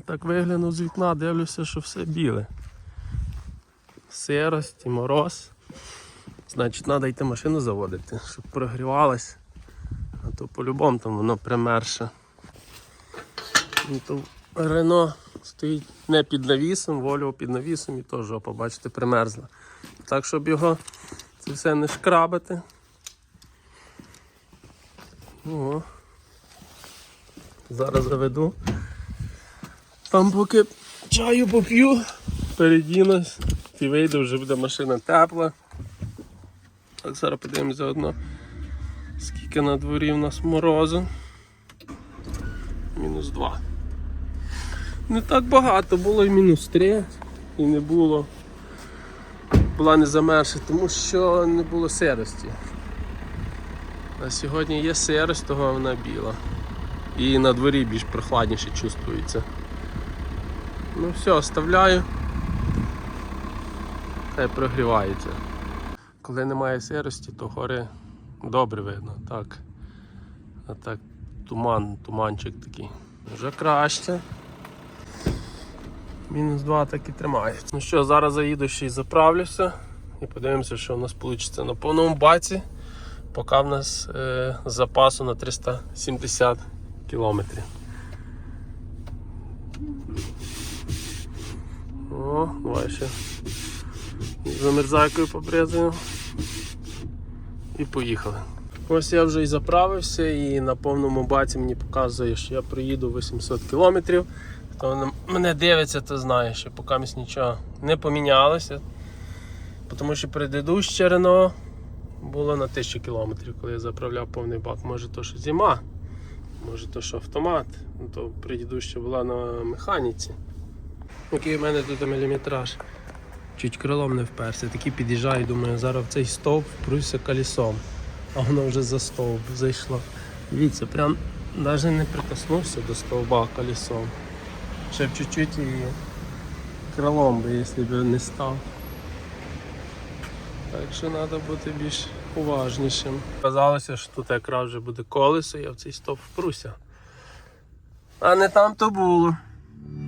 Так виглянув з вікна, дивлюся, що все біле. Сирость і мороз. Значить, треба йти машину заводити, щоб прогрівалась. А то по-любому там воно примерше. Ну, то Рено стоїть не під навісом, Вольво під навісом і то жопа, бачите, примерзла. Так, щоб його це все не шкрабити. О. Зараз заведу. Там поки чаю поп'ю, передінусь і вийду, вже буде машина тепла. Так, зараз подивимося заодно, скільки на дворі в нас морозу. Мінус 2. Не так багато, було і мінус 3, і не було. Була не замерша, тому що не було сирості. А сьогодні є сирость, того вона біла. І на дворі більш прохладніше чувствується. Ну все, оставляю. Хай прогрівається. Коли немає сирості, то гори добре видно, так. А так туман, туманчик такий. Вже краще. Мінус 2 так і тримається. Ну що, зараз заїду ще й заправлюся і подивимося, що у нас вийде на повному баці, поки в нас е, запасу на 370 кілометрів. О, давай ще замерзайкою побрезаю. І поїхали. Ось я вже і заправився і на повному баці мені показує, що я проїду 800 кілометрів. Хто мене дивиться, то знає, що поки нічого не помінялося. Тому що предыдуще Рено було на 1000 кілометрів, коли я заправляв повний бак. Може то, що зима, може то, що автомат, ну, то предыдуща була на механіці. Який в мене тут міліметраж. Чуть крилом не вперся, такий під'їжджаю, думаю, зараз в цей стовп впруся колесом. А воно вже за стовп зайшло. Дивіться, прям навіть не прикоснувся до стовба колесом. Ще б чуть-чуть і крилом би, якщо б не став. Так що треба бути більш уважнішим. Казалося, що тут якраз вже буде колесо, я в цей стовп впруся. А не там то було.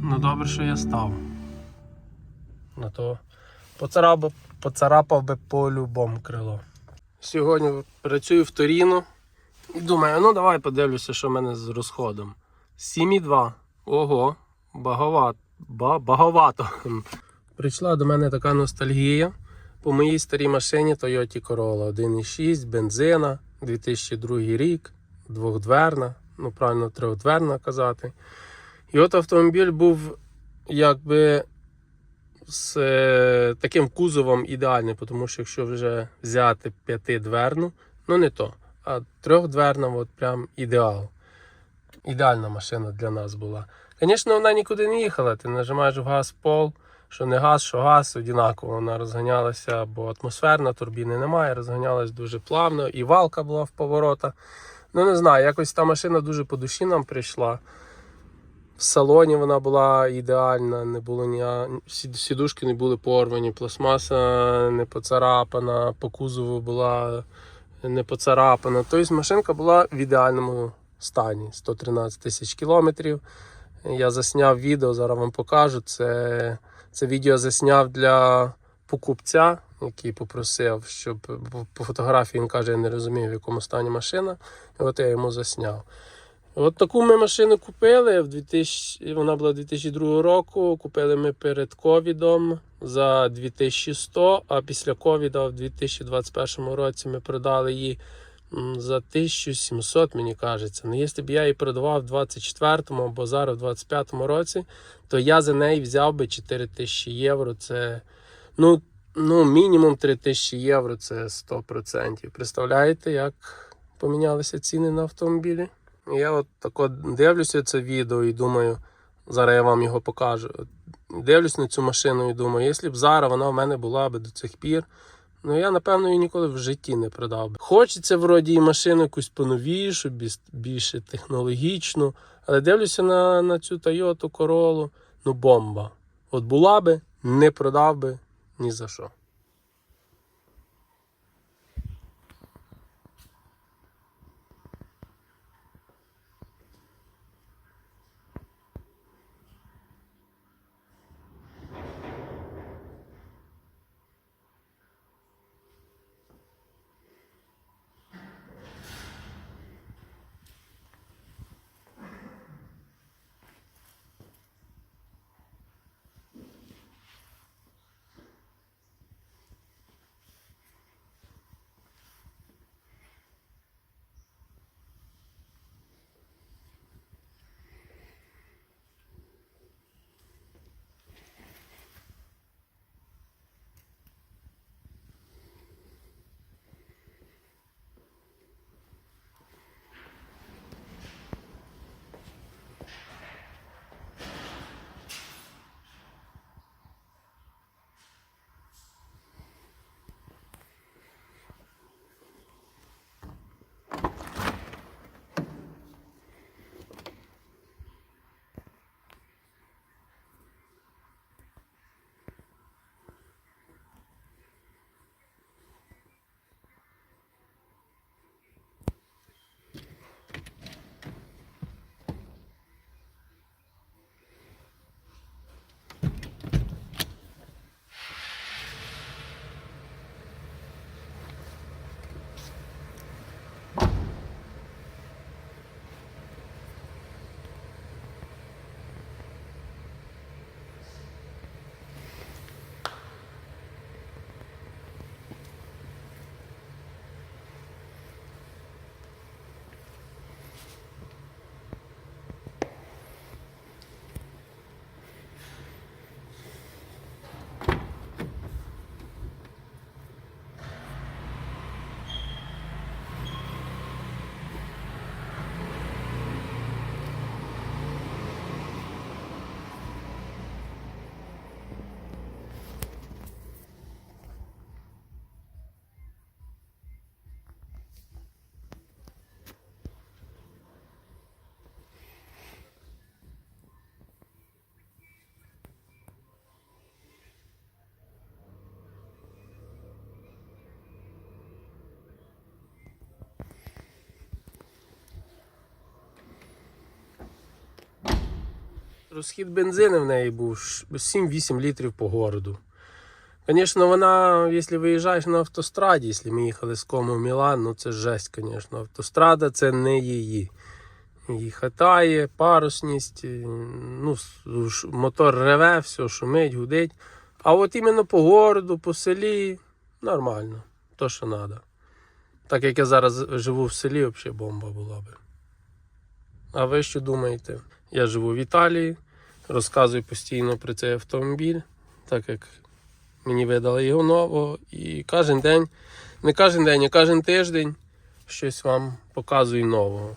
Ну добре, що я став. На то поцарапав, поцарапав би по-любому крило. Сьогодні працюю в Торіно і думаю, ну давай подивлюся, що в мене з розходом. 7,2. Ого, баговато. Ба, баговато. Прийшла до мене така ностальгія. По моїй старій машині Toyota Corolla 1.6, бензина, 2002 рік, двохдверна, ну правильно, трьохдверна казати. І от автомобіль був якби з е, таким кузовом ідеальний, тому що якщо вже взяти п'ятидверну, ну не то, а трьохдверна, от прям ідеал. Ідеальна машина для нас була. Звісно, вона нікуди не їхала. Ти нажимаєш в газ пол, що не газ, що газ, однаково вона розганялася, бо атмосферна, турбіни немає, розганялась дуже плавно, і валка була в поворотах. Ну не знаю, якось та машина дуже по душі нам прийшла. В салоні вона була ідеальна, не було ні сідушки не були порвані, пластмаса не поцарапана, по кузову була не поцарапана. Тобто машинка була в ідеальному стані 113 тисяч кілометрів. Я засняв відео, зараз вам покажу. Це, це відео засняв для покупця, який попросив, щоб по фотографії він каже, я не розумію, в якому стані машина. І от я йому засняв. От таку ми машину купили. В 2000, вона була 2002 року. Купили ми перед ковідом за 2100, а після ковіда в 2021 році ми продали її за 1700, мені кажеться. Ну, якщо б я її продавав в 24-му або зараз в 25-му році, то я за неї взяв би 4000 євро. Це ну, ну, мінімум 3000 євро, це 100%. Представляєте, як помінялися ціни на автомобілі? Я от так от дивлюся це відео і думаю, зараз я вам його покажу. Дивлюсь на цю машину і думаю, якщо б зараз вона в мене була б до цих пір, ну я напевно її ніколи в житті не продав би. Хочеться вроді і машину якусь поновішу, більш, більше технологічну, але дивлюся на, на цю Toyota Corolla, ну бомба. От була би, не продав би ні за що. Розхід бензину в неї був 7-8 літрів по городу. Звісно, вона, якщо виїжджаєш на автостраді, якщо ми їхали з Кому в Мілан, ну це жесть, звісно. Автострада це не її. Її хатає, парусність, ну, мотор реве, все шумить, гудить. А от іменно по городу, по селі нормально, то що треба. Так як я зараз живу в селі, взагалі бомба була би. А ви що думаєте? Я живу в Італії, розказую постійно про цей автомобіль, так як мені видали його нового. І кожен день, не кожен день, а кожен тиждень щось вам показую нового.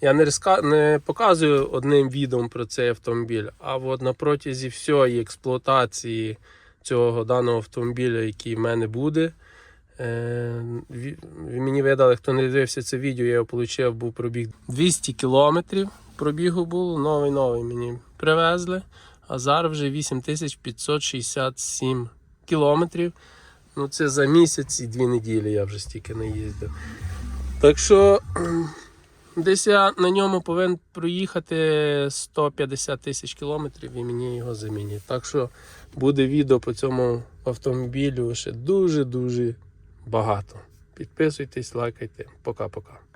Я не, розка... не показую одним відео про цей автомобіль, а от на протязі всієї експлуатації цього даного автомобіля, який в мене буде. Е, мені видали, хто не дивився це відео, я його отримав, був пробіг 200 кілометрів. Пробігу було, новий новий мені привезли. А зараз вже 8567 кілометрів. Ну це за місяць і дві неділі я вже стільки не їздив. Так що десь я на ньому повинен проїхати 150 тисяч кілометрів і мені його замінять. Так що буде відео по цьому автомобілю ще дуже-дуже багато. Підписуйтесь, лайкайте. Пока-пока.